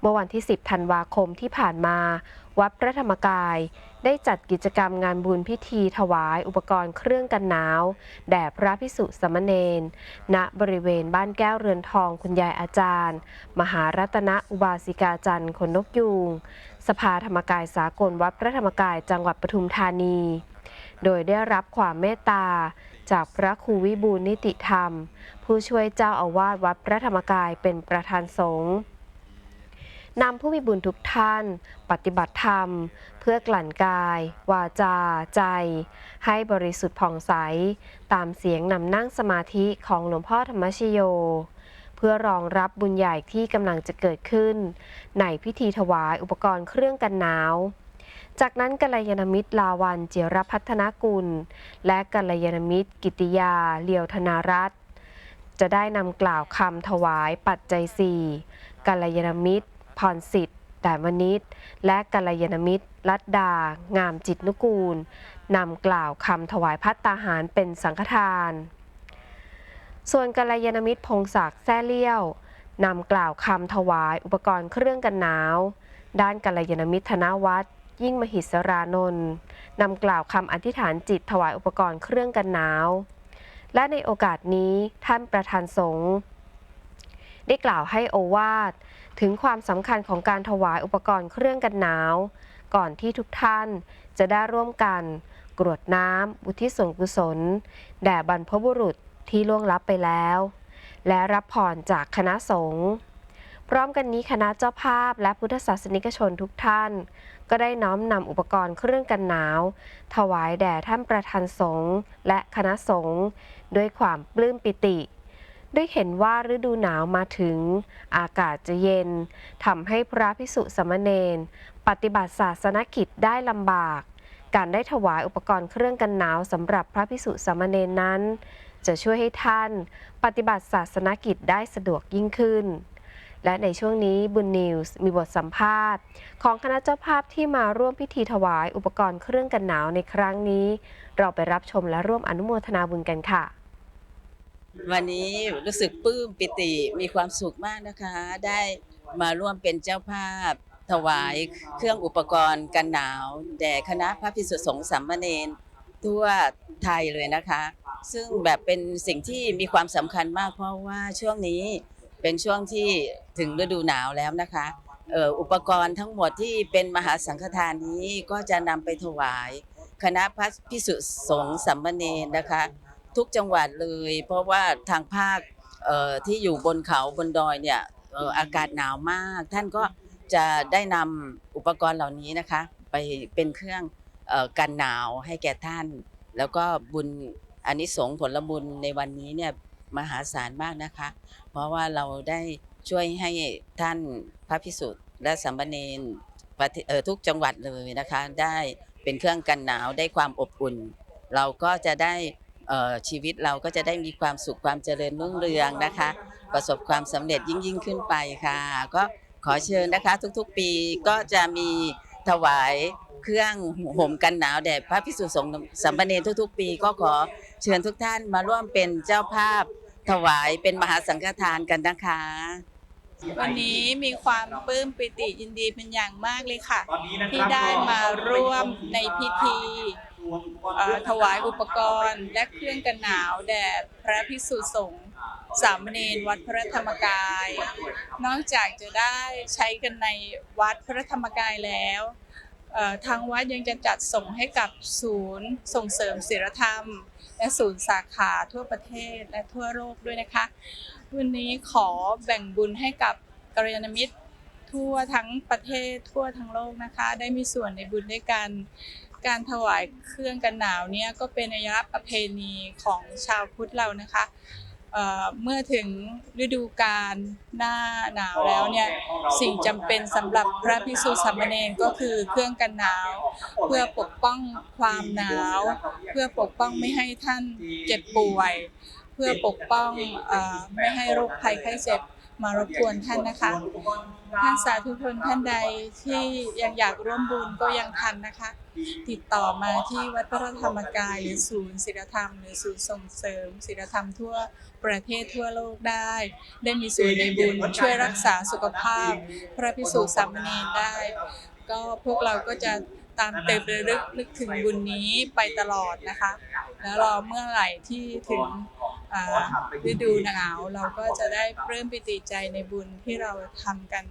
เมื่อวันที่ 10 ธันวาคมที่ผ่านมา วัดพระธรรมกาย ได้จัดกิจกรรมงานบุญพิธีถวายอุปกรณ์เครื่องกันหนาว แด่พระพิสุสามเณรณบริเวณบ้านแก้วเรือนทองคุณยายอาจารย์ มหารัตนอุบาสิกาจันทร์ขนนกยูงสภาธรรมกายสากลวัดพระธรรมกายจังหวัดปทุมธานี โดยได้รับความเมตตาจากพระครูวิบูลนิติธรรม ผู้ช่วยเจ้าอาวาสวัดพระธรรมกายเป็นประธานสงฆ์ นำผู้มีบุญทุกท่าน ปฏิบัติธรรม เพื่อกลั่นกาย วาจา ใจ ให้บริสุทธิ์ผ่องใส ตามเสียงนำนั่งสมาธิของหลวงพ่อธรรมชโย เพื่อรองรับบุญใหญ่ที่กำลังจะเกิดขึ้น ในพิธีถวายอุปกรณ์เครื่องกันหนาวจากนั้นกัลยาณมิตรลาวันเจียรพัฒนกุล และกัลยาณมิตร กิติยาเลียวธนารัตน์จะได้นำกล่าวคำถวายปัจจัยสี่กัลยาณมิตร พรสิทธิ์แต่วนิชและกัลยาณมิตรลัดดา งามจิตนุกูล นำกล่าวคำถวายพัตตาหารเป็นสังฆทาน ส่วนกัลยาณมิตรพงศักดิ์แซ่เลี้ยวนำกล่าวคำถวายอุปกรณ์เครื่องกันหนาว ด้านกัลยาณมิตรธนวัฒน์ยิ่งมหิสรานนท์นำกล่าวคำอธิษฐานจิตถวายอุปกรณ์เครื่องกันหนาว และในโอกาสนี้ท่านประธานสงฆ์ ได้กล่าวให้โอวาทถึงความสำคัญของการถวายอุปกรณ์เครื่องกันหนาว ก่อนที่ทุกท่านจะได้ร่วมกัน กรวดน้ำอุทิศส่วนกุศล แด่บรรพบุรุษที่ล่วงลับไปแล้ว และรับพรจากคณะสงฆ์พร้อมกันนี้คณะเจ้าภาพและพุทธศาสนิกชนทุกท่าน ก็ได้น้อมนำอุปกรณ์เครื่องกันหนาว ถวายแด่ท่านประธานสงฆ์และคณะสงฆ์ด้วยความปลื้มปิติ ได้เห็นว่าฤดูหนาวมาถึง อากาศจะเย็นทำให้พระพิสุสามเณรปฏิบัติศาสนกิจได้ลำบาก การได้ถวายอุปกรณ์เครื่องกันหนาวสำหรับพระพิสุสามเณรนั้น จะช่วยให้ท่านปฏิบัติศาสนกิจได้สะดวกยิ่งขึ้น และในช่วงนี้บุญนิวส์มีบทสัมภาษณ์ ของคณะเจ้าภาพที่มาร่วมพิธีถวายอุปกรณ์เครื่องกันหนาวในครั้งนี้ เราไปรับชมและร่วมอนุโมทนาบุญกันค่ะ วันนี้รู้สึกปลื้มปิติมีความสุขมากนะคะ ได้มาร่วมเป็นเจ้าภาพ ถวายเครื่องอุปกรณ์กันหนาว แด่คณะพระพิสุสงฆ์สามเณรทั่วไทยเลยนะคะ ซึ่งแบบเป็นสิ่งที่มีความสำคัญมาก เพราะว่าช่วงนี้เป็นช่วงที่ถึงฤดูหนาวแล้วนะคะเอ่ออุปกรณ์ทั้งหมดที่เป็นมหาสังฆทานนี้ก็จะนำไปถวาย คณะพระพิสุสงฆ์สามเณรนะคะ ทุกจังหวัดเลย เพราะว่าทางภาคที่อยู่บนเขาบนดอยเนี่ยอากาศหนาวมาก ท่านก็จะได้นำอุปกรณ์เหล่านี้นะคะ ไปเป็นเครื่องอกันหนาวให้แก่ท่าน แล้วก็บุญอานิสงส์ผลบุญในวันนี้เนี่ยมหาศาลมากนะคะ เพราะว่าเราได้ช่วยให้ท่านพระพิสุทธิ์และสัมปเนนปรทุกจังหวัดเลยนะคะ ได้เป็นเครื่องกันหนาวได้ความอบอุ่น เราก็จะได้ ชีวิตเราก็จะได้มีความสุขความเจริญรุ่งเรืองนะคะ ประสบความสำเร็จยิ่งยิ่งขึ้นไปค่ะ ก็ขอเชิญนะคะทุกๆปีก็จะมีถวายเครื่องห่มกันหนาวแด่พระพิสุสงฆ์สัมปเนรทุกๆ ปี ก็ขอเชิญทุกท่านมาร่วมเป็นเจ้าภาพถวายเป็นมหาสังฆทานกันนะคะ วันนี้มีความปลื้มปิติยินดีเป็นอย่างมากเลยค่ะ ที่ได้มาร่วมในพิธี เอ่อถวายอุปกรณ์ และเครื่องกันหนาวแด่พระภิกษุสงฆ์สามเณรวัดพระธรรมกาย นอกจากจะได้ใช้กันในวัดพระธรรมกายแล้วเอ่อทางวัดยังจะจัดส่งให้กับศูนย์ส่งเสริมศีลธรรม และศูนย์สาขาทั่วประเทศและทั่วโลกด้วยนะคะ วันนี้ขอแบ่งบุญให้กับกัลยาณมิตรทั่วทั้งประเทศทั่วทั้งโลกนะคะ ได้มีส่วนในบุญด้วยกัน การถวายเครื่องกันหนาวเนี่ยก็เป็นนัยประเพณีของชาวพุทธเรานะคะเเมื่อถึงฤดูกาลหน้าหนาวแล้วเนี่ยสิ่งจำเป็นสำหรับพระภิกษุสามเณรก็คือเครื่องกันหนาว เพื่อปกป้องความหนาว เพื่อปกป้องไม่ให้ท่านเจ็บป่วย เพื่อปกป้องอไม่ให้โรคภัยไข้เจ็บ มารบกวนท่านนะคะ ท่านสาธุชนท่านใดที่ยังอยากร่วมบุญก็ยังทันนะคะ ติดต่อมาที่วัดพระธรรมกายหรือศูนย์ศิลธรรม หรือศูนย์ส่งเสริมศิลธรรมทั่วประเทศทั่วโลกได้ ได้มีส่วนในบุญช่วยรักษาสุขภาพ พระพิสุสามเณรได้ ก็พวกเราก็จะตามเติมระลึกนึกถึงบุญนี้ไปตลอดนะคะ แล้วรอเมื่อไหร่ที่ถึง ฤดูหนาวเราก็จะได้เริ่มปิติใจในบุญที่เราทำกัน